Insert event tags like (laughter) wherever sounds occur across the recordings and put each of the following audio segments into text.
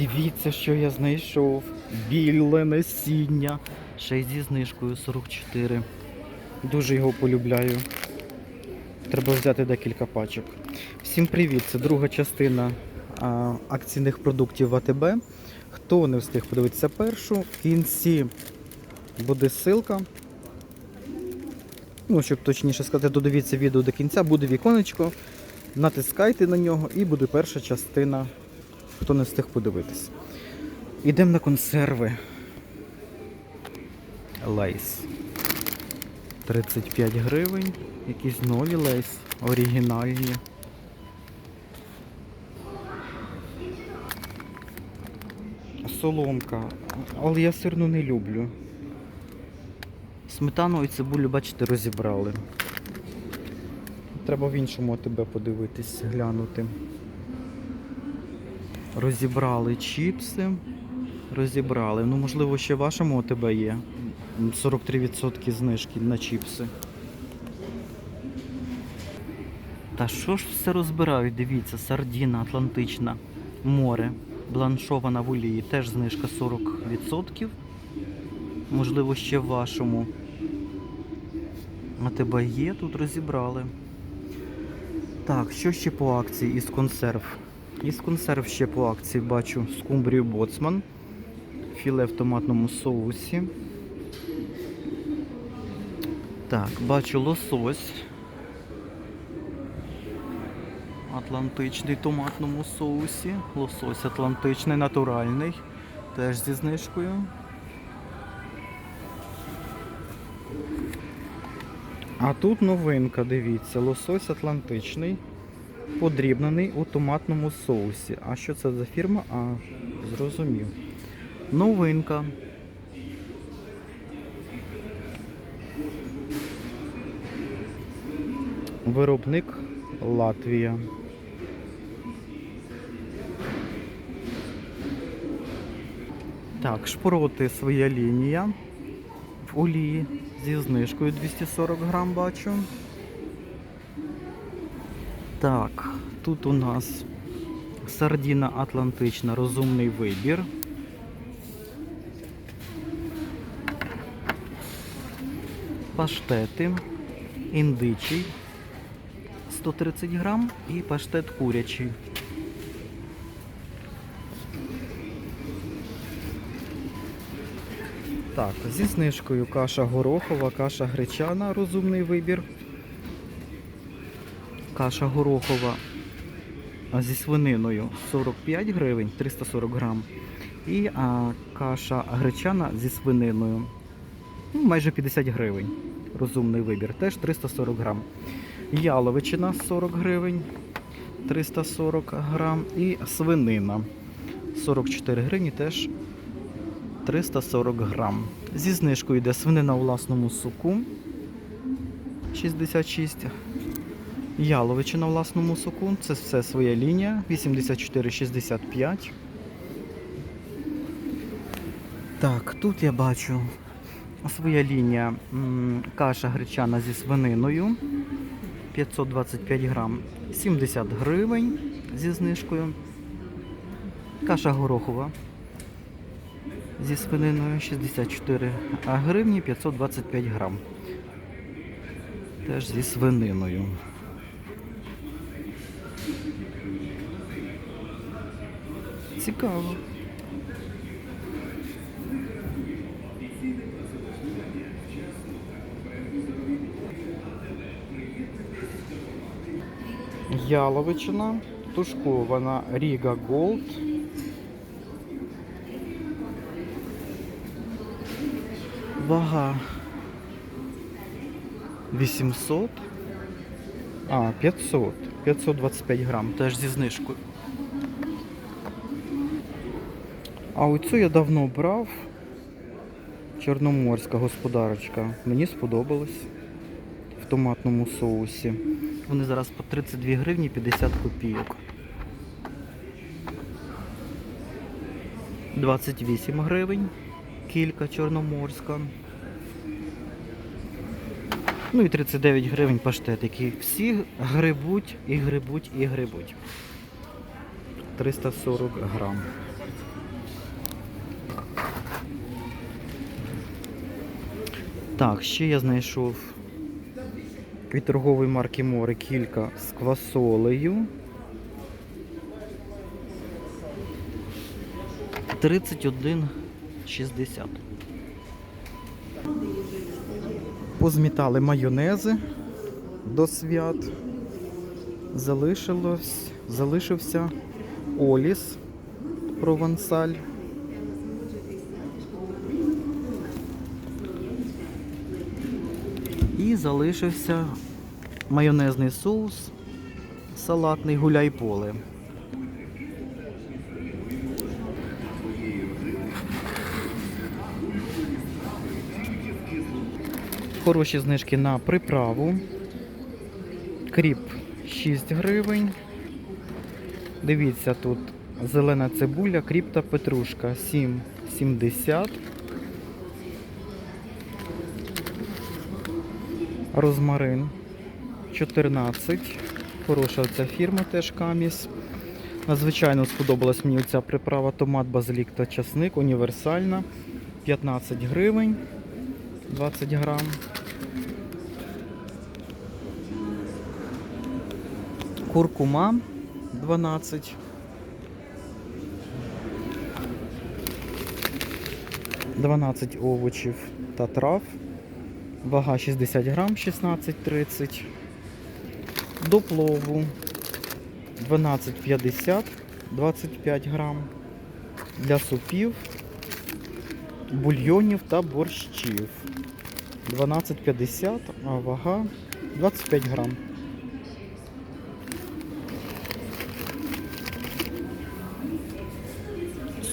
Дивіться, що я знайшов. Біле насіння. Ще й зі знижкою 44. Дуже його полюбляю. Треба взяти декілька пачок. Всім привіт! Це друга частина а, акційних продуктів АТБ. Хто не встиг подивитися першу, в кінці буде ссылка. Ну, щоб точніше сказати, додивіться відео до кінця, буде віконечко. Натискайте на нього і буде перша частина, хто не встиг подивитись. Ідемо на консерви. Лейс. 35 гривень. Якісь нові лейс. Оригінальні. Соломка. Але я сирну не люблю. Сметану і цибулю, бачите, розібрали. Треба в іншому тебе подивитись, глянути. Розібрали чіпси. Розібрали. Ну, можливо, ще в вашому ОТБ є. 43% знижки на чіпси. Та що ж все розбирають? Дивіться, сардіна Атлантична, море, бланшована в олії, теж знижка 40%. Можливо, ще в вашому. А тебе є, тут розібрали. Так, що ще по акції із консерв? Із консерв ще по акції бачу скумбрію боцман, філе в томатному соусі. Так, бачу лосось. Атлантичний в томатному соусі. Лосось атлантичний, натуральний. Теж зі знижкою. А тут новинка, дивіться, лосось атлантичний, подрібнений у томатному соусі. А що це за фірма? А, зрозумів. Новинка. Виробник Латвія. Так, шпроти своя лінія в олії зі знижкою 240 грам бачу. Так, тут у нас сардіна атлантична, розумний вибір. Паштети, індичий 130 грам і паштет курячий. Так, зі знижкою каша горохова, каша гречана, розумний вибір. Каша горохова зі свининою 45 гривень, 340 грам. І а, каша гречана зі свининою ну, майже 50 гривень. Розумний вибір, теж 340 грам. Яловичина 40 гривень, 340 грам. І свинина 44 гривні теж 340 грам. Зі знижкою йде свинина у власному соку 66. Яловичина у власному соку. Це все своя лінія. 84,65. Так, тут я бачу своя лінія каша гречана зі свининою. 525 грам. 70 гривень зі знижкою. Каша горохова зі свининою 64 а гривні 525 грам. Теж зі свининою. Цікаво. Яловичина, тушкована Ріга Голд. Вага 800. А, 500. 525 грам, теж зі знижкою. А оцю я давно брав. Чорноморська господарочка. Мені сподобалось в томатному соусі. Вони зараз по 32 гривні 50 копійок. 28 гривень. Кілька чорноморська. Ну і 39 гривень паштет, які всі грибуть і грибуть і грибуть. 340 грам. Так, ще я знайшов від торгової марки море кілька з квасолею. 31,60. Позмітали майонези до свят. Залишилось, залишився Оліс Провансаль. Залишився майонезний соус салатний гуляй поле. Хороші знижки на приправу. Кріп 6 гривень. Дивіться, тут зелена цибуля, кріп та петрушка 7,70. Розмарин 14. Хороша ця фірма теж каміс. Надзвичайно сподобалась мені ця приправа томат, базилік та часник. Універсальна. 15 гривень 20 грам. Куркума 12. Дванадцять овочів та трав. Вага 60 грам 16,30. До плову 12,50 25 грам. Для супів, бульйонів та борщів. 12,50, а вага 25 грам.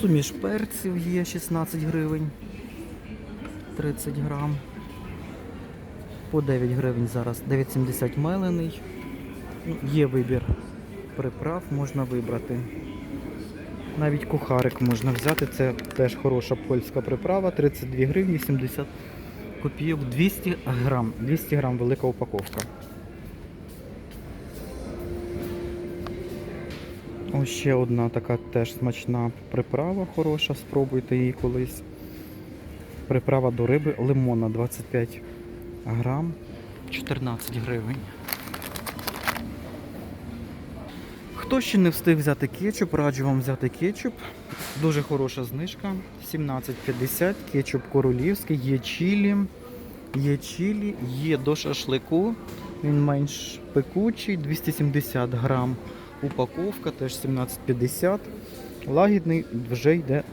Суміш перців є 16 гривень. 30 грам. По 9 гривень зараз 9,70 мелений. Ну, Є вибір приправ, можна вибрати. Навіть кухарик можна взяти, це теж хороша польська приправа, 32 гривні 70 копійок, 200 грам, 200 грам велика упаковка. Ось ще одна така теж смачна приправа хороша, спробуйте її колись. Приправа до риби лимона 25 грам, 14 гривень. Хто ще не встиг взяти кетчуп, раджу вам взяти кетчуп. Дуже хороша знижка. 17,50, кетчуп королівський, є чилі, є чилі, є до шашлику. Він менш пекучий, 270 грам. Упаковка теж 17,50. Лагідний вже йде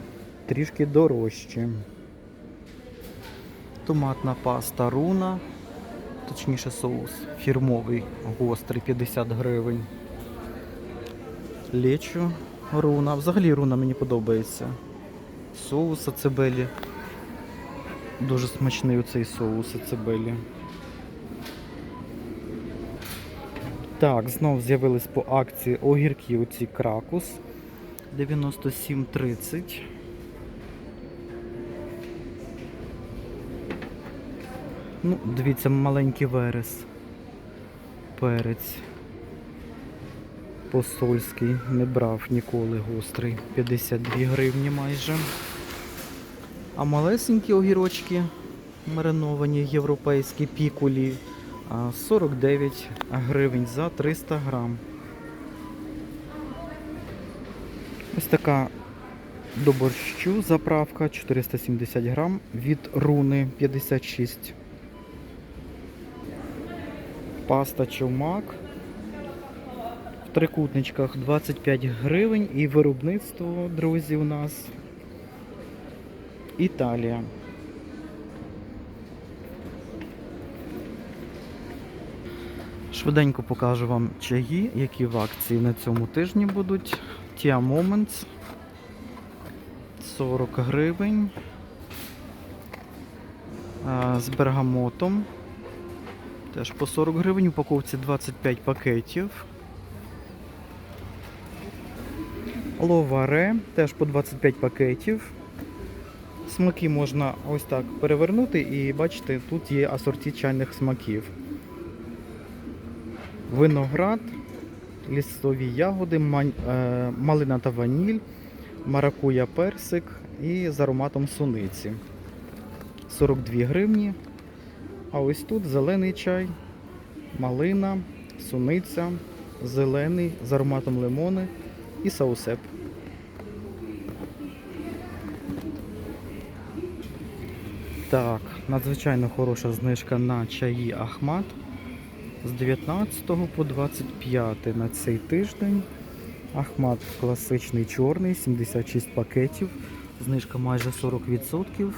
трішки дорожче. Томатна паста руна, точніше соус фірмовий, гострий 50 гривень. Лечо руна. Взагалі руна мені подобається. Соус ацебелі. Дуже смачний оцей соус ацебелі. Так, знов з'явились по акції огірки оці кракус 97,30. Ну, дивіться, маленький верес. Перець. Посольський. Не брав ніколи гострий. 52 гривні майже. А малесенькі огірочки мариновані європейські пікулі. 49 гривень за 300 грам. Ось така до борщу заправка 470 грам від руни 56. Паста човмак в трикутничках 25 гривень і виробництво, друзі, у нас Італія. Швиденько покажу вам чаї, які в акції на цьому тижні будуть. Tia Moments 40 гривень. З бергамотом. Теж по 40 гривень, упаковці 25 пакетів. Ловаре теж по 25 пакетів. Смаки можна ось так перевернути і бачите, тут є асорті чайних смаків. Виноград, лісові ягоди, е, малина та ваніль, маракуя персик і з ароматом суниці. 42 гривні А ось тут зелений чай, малина, суниця, зелений з ароматом лимони і саусеп. Так, надзвичайно хороша знижка на чаї Ахмат з 19 по 25 на цей тиждень. Ахмат класичний чорний, 76 пакетів, знижка майже 40%.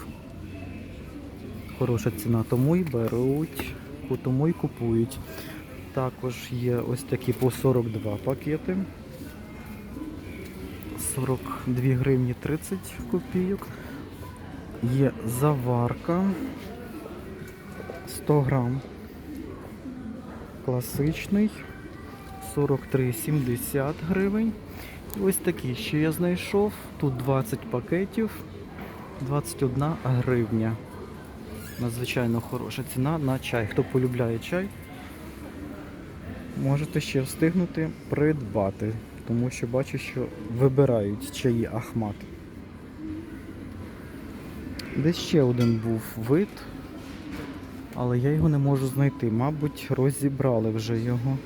Хороша ціна, тому й беруть, тому й купують. Також є ось такі по 42 пакети. 42 гривні 30 копійок. Є заварка 100 грам. Класичний 43,70 гривень. І ось такі ще я знайшов. Тут 20 пакетів, 21 гривня. Надзвичайно хороша ціна на чай. Хто полюбляє чай, можете ще встигнути придбати, тому що бачу, що вибирають чаї Ахмат. Десь ще один був вид, але я його не можу знайти. Мабуть, розібрали вже його.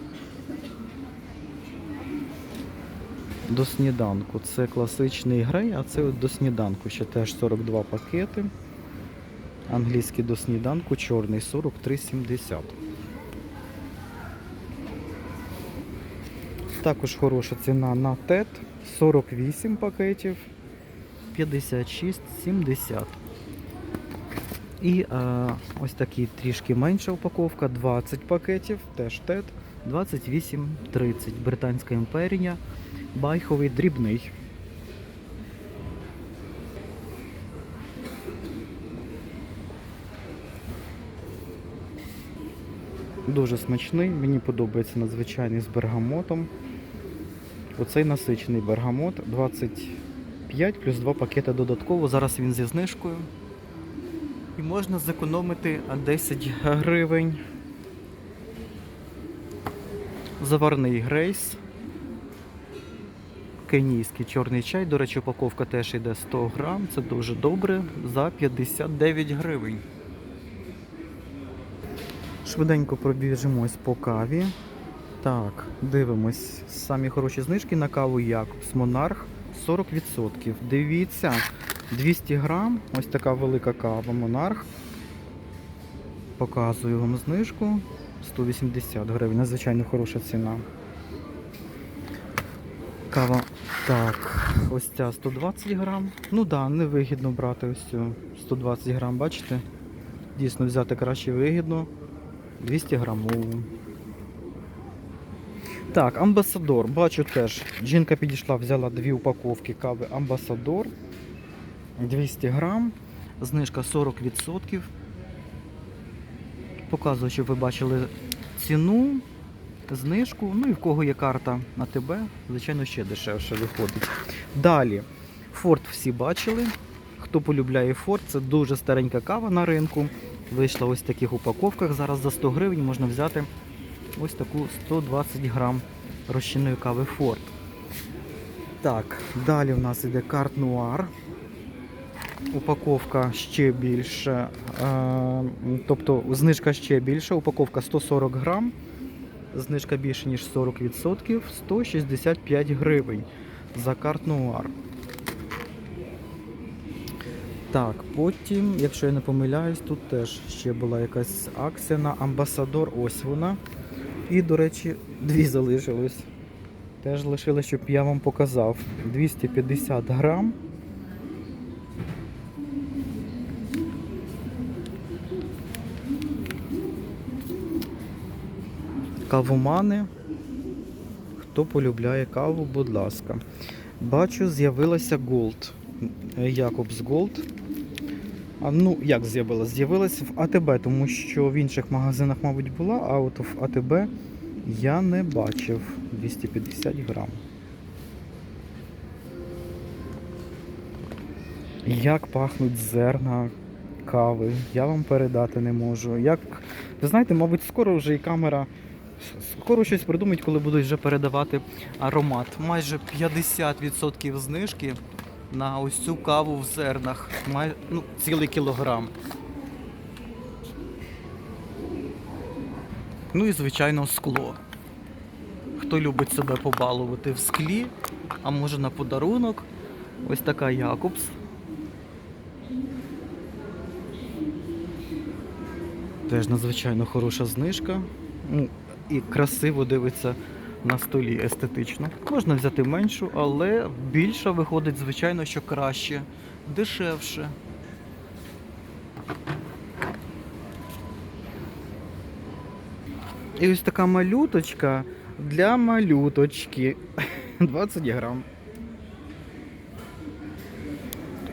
До сніданку. Це класичний грей, а це от до сніданку ще теж 42 пакети. Англійський до сніданку, чорний 43,70. Також хороша ціна на ТЕТ 48 пакетів 56,70. І е, ось такий трішки менша упаковка, 20 пакетів, теж ТЕТ 28,30. Британська імперія, байховий дрібний. Дуже смачний, мені подобається надзвичайний з бергамотом. Оцей насичений бергамот 25 плюс 2 пакети додатково. Зараз він зі знижкою. І можна зекономити 10 гривень. Заварний грейс. Кенійський чорний чай. До речі, упаковка теж йде 100 грам. Це дуже добре. За 59 гривень. Швиденько пробіжимось по каві. Так, дивимось. Самі хороші знижки на каву Якобс Монарх 40%. Дивіться, 200 грам, ось така велика кава Монарх. Показую вам знижку. 180 гривень. Надзвичайно хороша ціна. Кава. Так, ось ця 120 грам. Ну да, невигідно брати ось цю 120 грам, бачите? Дійсно взяти краще вигідно. 200 грамову. Так, амбасадор. Бачу теж. Жінка підійшла, взяла дві упаковки кави Амбасадор. 200 грам. Знижка 40%. Показую, щоб ви бачили ціну, знижку. Ну і в кого є карта на ТБ, звичайно, ще дешевше виходить. Далі. Форт всі бачили. Хто полюбляє Форт, це дуже старенька кава на ринку. Вийшла ось в таких упаковках. Зараз за 100 гривень можна взяти ось таку 120 грам розчинної кави Форт. Так, далі в нас іде карт Нуар. Упаковка ще більше, е, тобто знижка ще більша, упаковка 140 грам, знижка більше, ніж 40%, 165 гривень за карт Нуар. Так, потім, якщо я не помиляюсь, тут теж ще була якась акція на Амбасадор, ось вона. І, до речі, дві залишилось. Теж лишили, щоб я вам показав. 250 грам. Кавомани. Хто полюбляє каву, будь ласка. Бачу, з'явилася Gold. Якобс Gold. Ну, як з'явилась? З'явилась в АТБ, тому що в інших магазинах, мабуть, була, а от в АТБ я не бачив 250 грам. Як пахнуть зерна кави, я вам передати не можу. Як, ви знаєте, мабуть, скоро вже і камера. Скоро щось придумають, коли будуть вже передавати аромат. Майже 50% знижки на ось цю каву в зернах. Май, ну, цілий кілограм. Ну і, звичайно, скло. Хто любить себе побалувати в склі, а може на подарунок. Ось така Якобс. Теж надзвичайно хороша знижка. Ну, і красиво дивиться на столі естетично. Можна взяти меншу, але більша виходить, звичайно, що краще, дешевше. І ось така малюточка для малюточки. (laughs) 20 грам.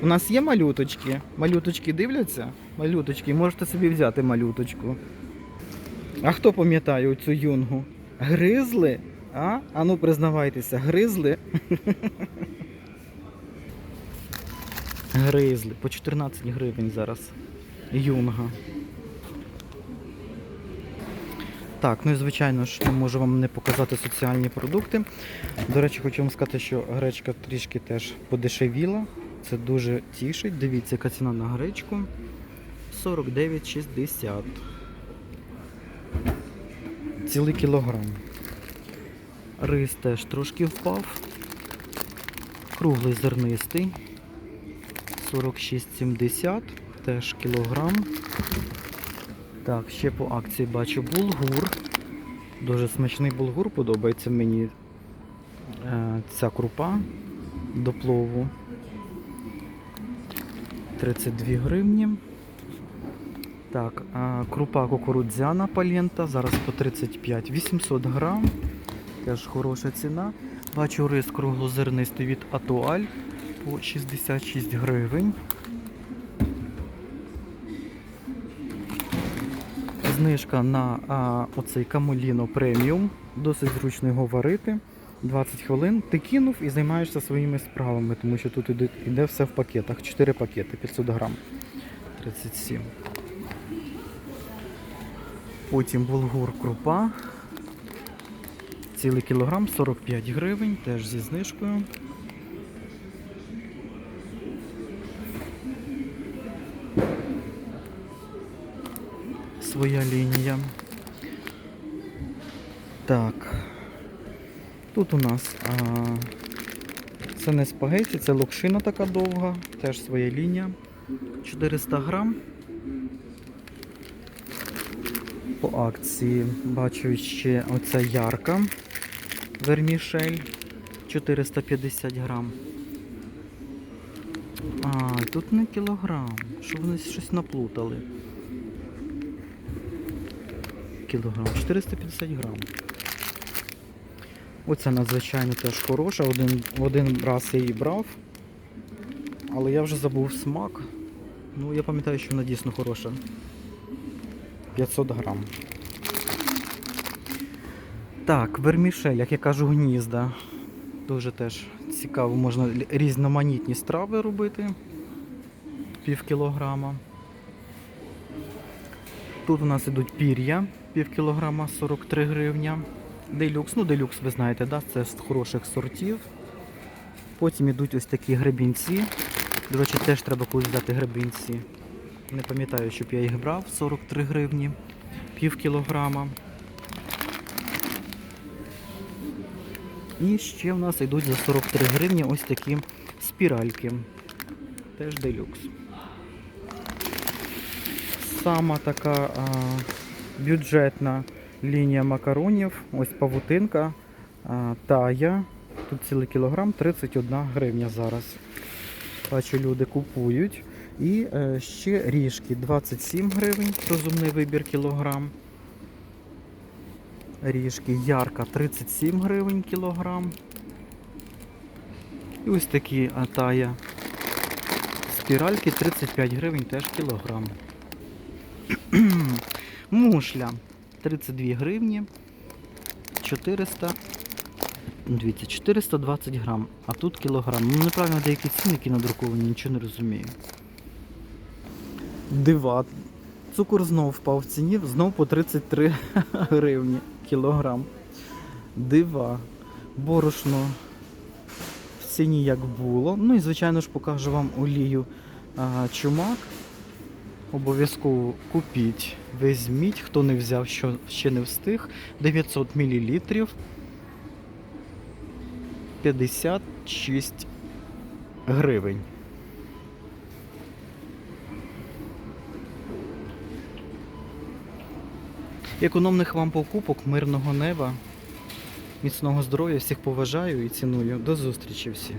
У нас є малюточки. Малюточки дивляться? Малюточки, можете собі взяти малюточку. А хто пам'ятає цю юнгу? Гризли? А? Ану, признавайтеся, гризли? Гризли. По 14 гривень зараз. Юнга. Так, ну і звичайно ж не можу вам не показати соціальні продукти. До речі, хочу вам сказати, що гречка трішки теж подешевіла. Це дуже тішить. Дивіться, яка ціна на гречку. 49,60. Цілий кілограм. Рис теж трошки впав. Круглий зернистий. 46,70. Теж кілограм. Так, ще по акції бачу булгур. Дуже смачний булгур, подобається мені е, ця крупа до плову. 32 гривні. Так, а крупа кукурудзяна палента, зараз по 35 800 грам. Теж хороша ціна. Бачу рис круглозернистий від Атуаль по 66 гривень. Знижка на а, оцей Камоліно преміум. Досить зручно його варити. 20 хвилин. Ти кинув і займаєшся своїми справами, тому що тут іде, іде все в пакетах. 4 пакети, 500 грам. 37. Потім булгур крупа. Цілий кілограм 45 гривень, теж зі знижкою. Своя лінія. Так. Тут у нас а, це не спагеті, це локшина така довга, теж своя лінія. 400 грам. По акції бачу ще оця ярка вермішель 450 грам. А, тут не кілограм. Що вони щось наплутали? Кілограм. 450 грам. Оця надзвичайно теж хороша. Один, один раз я її брав. Але я вже забув смак. Ну, я пам'ятаю, що вона дійсно хороша. 500 грам. Так, вермішель, як я кажу, гнізда. Дуже теж цікаво, можна різноманітні страви робити. Пів кілограма. Тут у нас ідуть пір'я, пів кілограма 43 гривня. Делюкс, ну делюкс, ви знаєте, да? це з хороших сортів. Потім ідуть ось такі гребінці. До речі, теж треба колись взяти гребінці. Не пам'ятаю, щоб я їх брав, 43 гривні, пів кілограма. І ще в нас йдуть за 43 гривні ось такі спіральки. Теж делюкс. Сама така а, бюджетна лінія макаронів. Ось павутинка, а, тая. Тут цілий кілограм, 31 гривня зараз. Бачу, люди купують. І е, ще ріжки 27 гривень, розумний вибір кілограм. Ріжки ярка 37 гривень кілограм. І ось такі атая спіральки 35 гривень теж кілограм. (clears throat) Мушля 32 гривні. 400. Дивіться, 420 грам, а тут кілограм. Ну неправильно деякі цінники надруковані, нічого не розумію. Дива. Цукор знов впав в ціні, знов по 33 (laughs) гривні кілограм. Дива. Борошно в ціні як було. Ну і звичайно ж покажу вам олію а, чумак. Обов'язково купіть Візьміть, хто не взяв, що ще не встиг. 900 мл. 56 гривень. Економних вам покупок, мирного неба, міцного здоров'я, всіх поважаю і ціную. До зустрічі всі.